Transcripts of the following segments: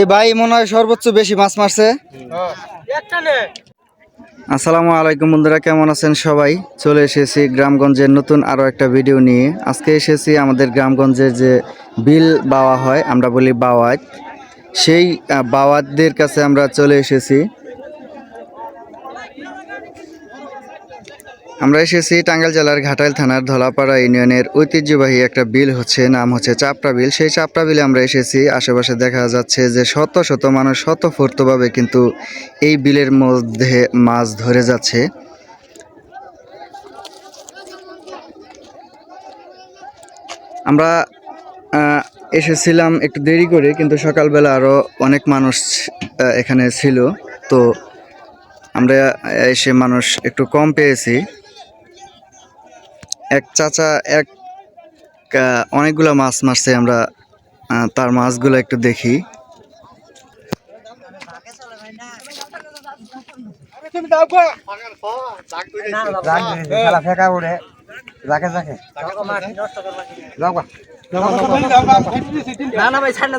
এ ভাই মনে হয় সর্বোচ্চ বেশি মাছ মারছে। আসসালামু আলাইকুম বন্ধুরা, কেমন আছেন সবাই? চলে এসেছি গ্রামগঞ্জের নতুন আরও একটা ভিডিও নিয়ে। আজকে এসেছি আমাদের গ্রামগঞ্জে যে বিল বাওয়া হয়, আমরা বলি বাওয়াত। সেই বাওয়াতদের কাছে আমরা চলে এসেছি। আমরা এসেছি টাঙ্গাইল জেলার ঘাটাইল থানার ধলাপাড়া ইউনিয়নের ঐতিহ্যবাহী একটা বিল হচ্ছে, নাম হচ্ছে চাপড়া বিল। সেই চাপড়া বিলে আমরা এসেছি, আশেপাশে দেখা যাচ্ছে যে শত শত মানুষ শতফূর্তভাবে কিন্তু এই বিলের মধ্যে মাছ ধরে যাচ্ছে। আমরা এসেছিলাম একটু দেরি করে, কিন্তু সকালবেলা আরও অনেক মানুষ এখানে ছিল। তো আমরা এসে মানুষ একটু কম পেয়েছি এক চাচা, এক অনেকগুলো মাছ মারছে আমরা তার মাছগুলো একটু দেখি। না না, ভাই, ছাড় না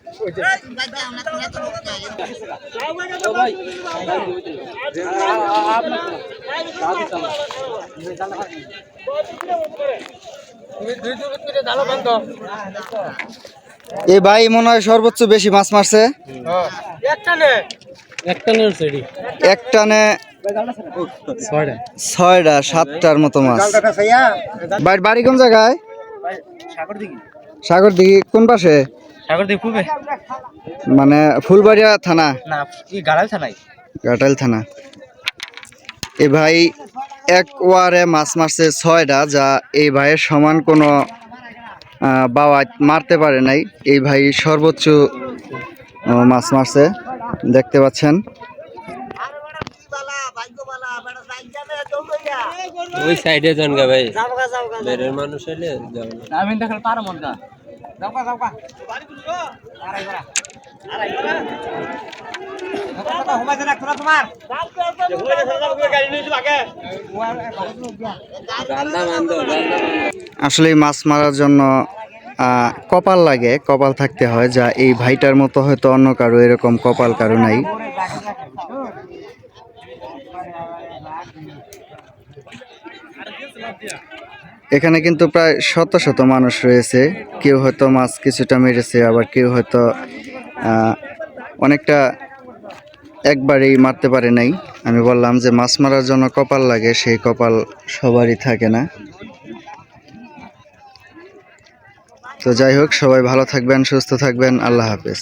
এ ভাই মনে হয় সর্বোচ্চ বেশি মাছ মারছে। একটা এক টানে ছয়টা। ছয়টা সাতটার মতো মাছ। বাড়ি বাড়ি কোন জায়গায়? সাগর সাগর দিঘি কোন পাশে? মানে ফুলবাড়িয়া থানা। না গাড়াল ঘাটাইল থানা। এই ভাই এক ওয়ারে মাছ মারছে ছয়টা যা এই ভাইয়ের সমান কোনো বাবা মারতে পারে নাই। এই ভাই সর্বোচ্চ মাছ মারছে দেখতে পাচ্ছেন। ওই সাইডে যান গা ভাই মানুষ হলে যাবেন আমি দেখাল পারো মন আসলে মাছ মারার জন্য কপাল লাগে, কপাল থাকতে হয়। যা এই ভাইটার মতো হয়তো অন্য কারও এরকম কপাল কারও নাই। এখানে কিন্তু প্রায় শত শত মানুষ রয়েছে। কেউ হয়তো মাছ কিছুটা মেরেছে, আবার কেউ হয়তো অনেকটা একবারেই মারতে পারে নাই। আমি বললাম যে মাছ মারার জন্য কপাল লাগে, সেই কপাল সবারই থাকে না। তো যাই হোক, সবাই ভালো থাকবেন, সুস্থ থাকবেন, আল্লাহ হাফেজ।